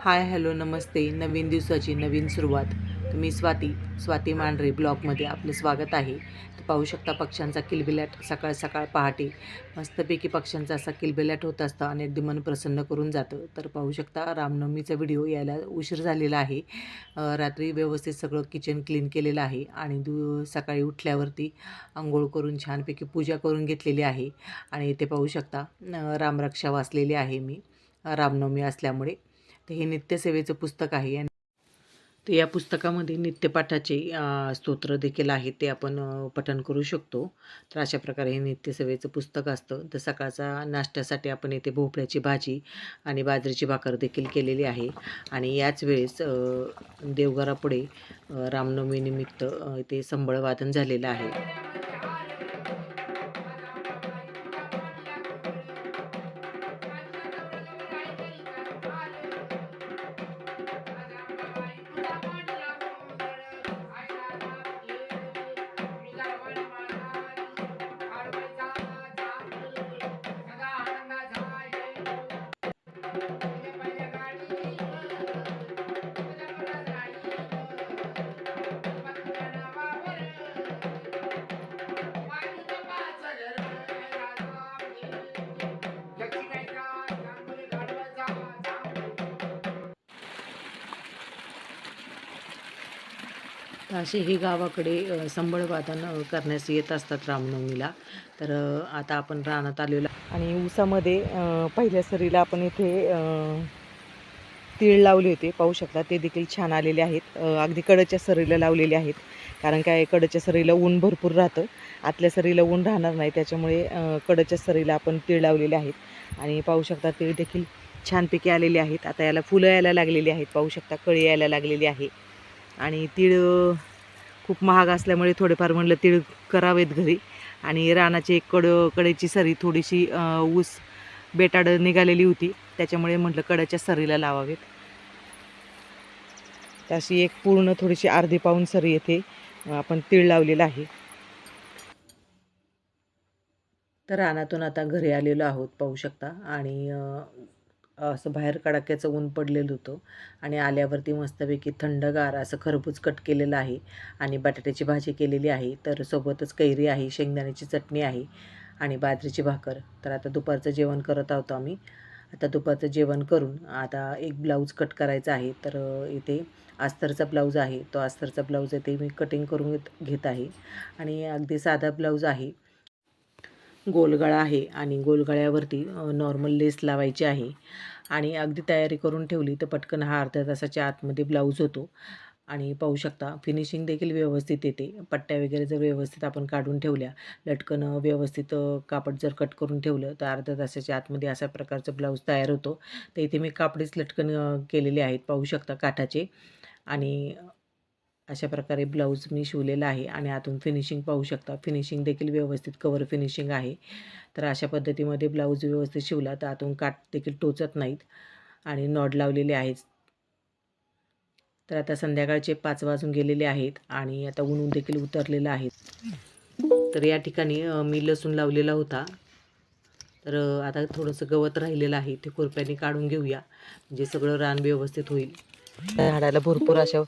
Hi hello नमस्ते. नवीन दिवसाची नवीन सुरुवात. मी स्वाती स्वाती मांढरे ब्लॉगमध्ये आपलं स्वागत आहे. तर पाहू शकता पक्ष्यांचा किलबिलाट सकाळ सकाळ पहाटे. मस्तपैकी पक्ष्यांचा असा किलबिलाट होत असतं आणि अगदी मन प्रसन्न करून जातं. तर पाहू शकता रामनवमीचा व्हिडिओ यायला उशीर झालेला आहे. रात्री व्यवस्थित सगळं किचन क्लीन केलेलं आहे आणि दु सकाळी उठल्यावरती आंघोळ करून छानपैकी पूजा करून घेतलेली आहे. आणि इथे पाहू शकता रामरक्षा वाचलेली आहे मी. रामनवमी असल्यामुळे तर हे नित्यसेवेचं पुस्तक आहे आणि तर या पुस्तकामध्ये नित्यपाठाचे स्तोत्र देखील आहेत ते आपण पठण करू शकतो. तर अशा प्रकारे हे नित्यसेवेचं पुस्तक असतं. तर सकाळचा नाश्त्यासाठी आपण इथे भोपळ्याची भाजी आणि बाजरीची भाकर देखील केलेली आहे. आणि याच वेळेस देवघरापुढे रामनवमीनिमित्त ते इथे संबळ वादन झालेलं आहे. तर असे हे गावाकडे संबळवादन संबळ वादन करण्यास येत असतात रामनवमीला. तर आता आपण रानात आलेलो आणि ऊसामध्ये पहिल्या सरीला आपण इथे तीळ लावले होते. पाहू शकता ते देखील छान आलेले आहेत. अगदी कडच्या सरीला लावलेले आहेत. कारण काय कडच्या सरीला ऊन भरपूर राहतं. आतल्या सरीला ऊन राहणार नाही. त्याच्यामुळे कडच्या सरीला आपण तीळ लावलेले आहेत. आणि पाहू शकता तीळ देखील छानपैकी आलेले आहेत. आता याला फुलं यायला लागलेली आहेत. पाहू शकता कळी यायला लागलेली आहे. आणि तीळ खूप महाग असल्यामुळे थोडेफार म्हणलं तीळ करावेत घरी. आणि रानाची एक कड कडेची सरी थोडीशी ऊस बेटाड निघालेली होती. त्याच्यामुळे म्हटलं कडाच्या सरीला लावावेत. अशी एक पूर्ण थोडीशी अर्धी पाऊन सरी येथे आपण तीळ लावलेलं आहे. तर रानातून आता घरी आलेलो आहोत पाहू शकता. आणि असं बाहेर कडाक्याचं ऊन पडलेलं होतं आणि आल्यावरती मस्तपैकी थंडगार असं खरबूज कट केलेलं आहे आणि बटाट्याची भाजी केलेली आहे. तर सोबतच कैरी आहे शेंगदाण्याची चटणी आहे आणि बाजरीची भाकर. तर आता दुपारचं जेवण करत आहोत आम्ही. आता दुपारचं जेवण करून आता एक ब्लाऊज कट करायचा आहे. तर इथे अस्तरचा ब्लाऊज आहे. तो अस्तरचा ब्लाऊज इथे मी कटिंग करून घेत घेत आहे. आणि अगदी साधा ब्लाऊज आहे. गोलगळा आहे आणि गोलगळ्यावरती नॉर्मल लेस लावायची आहे आणि अगदी तयारी करून ठेवली तर पटकन हा अर्ध्या तासाच्या आतमध्ये ब्लाऊज होतो. आणि पाहू शकता फिनिशिंग देखील व्यवस्थित येते. पट्ट्या वगैरे जर व्यवस्थित आपण काढून ठेवल्या लटकन व्यवस्थित कापड जर कट करून ठेवलं तर अर्ध्या तासाच्या आतमध्ये अशा प्रकारचं ब्लाऊज तयार होतो. तर इथे मी कापडीच लटकन केलेले आहेत पाहू शकता काठाचे. आणि अशा प्रकारे ब्लाऊज मी शिवलेला आहे आणि आतून फिनिशिंग पाहू शकता. फिनिशिंग देखील व्यवस्थित कवर फिनिशिंग आहे. तर अशा पद्धतीमध्ये ब्लाऊज व्यवस्थित शिवला तर आतून काठ देखील टोचत नाहीत आणि नॉड लावलेले आहेत. तर आता संध्याकाळचे पाच वाजून गेलेले आहेत आणि आता ऊन देखील उतरलेलं आहे. तर या ठिकाणी मी लसूण लावलेला होता. तर आता थोडंसं गवत राहिलेलं आहे ते खुरप्याने काढून घेऊया. म्हणजे सगळं रान व्यवस्थित होईल. झाडाला भरपूर अशा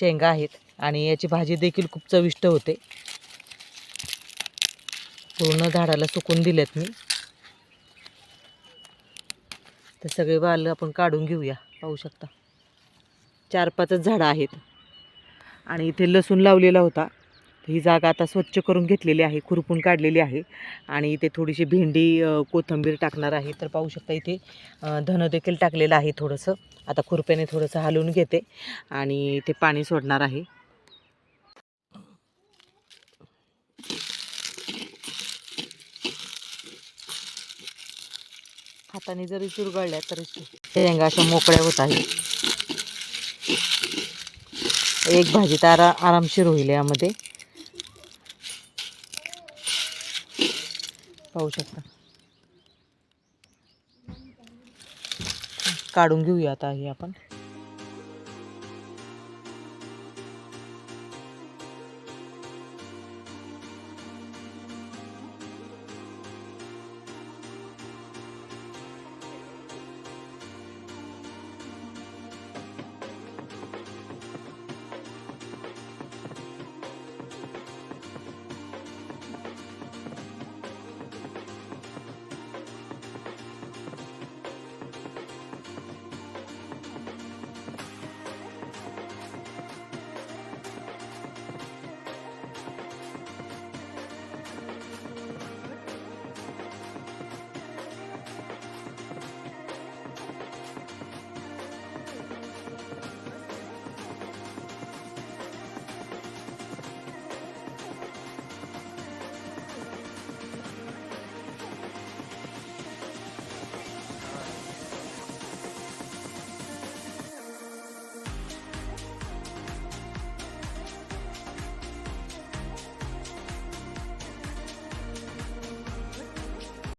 शेंगा आहेत आणि याची भाजी देखील खूप चविष्ट होते. पूर्ण झाडाला सुकून दिलेत मी. तर सगळे वाल आपण काढून घेऊया पाहू शकता. चार पाचच झाडं आहेत. आणि इथे लसूण लावलेला होता. ही जागा आता स्वच्छ करून घेतलेली आहे खुरपून काढलेली आहे. आणि इथे थोडीशी भेंडी कोथंबीर कोथिंबीर टाकणार आहे. तर पाहू शकता इथे अ, धनं देखील टाकलेलं आहे थोडंसं. आता खुरप्याने थोडंसं हलवून घेते आणि इथे पाणी सोडणार आहे. हाताने जरी चुरगळल्या तरी शेंगा अशा मोकळ्या होत आहेत. एक भाजी तर आरा आरामशीर होईल यामध्ये. पाहू शकता. काढून घेऊया आता हे आपण.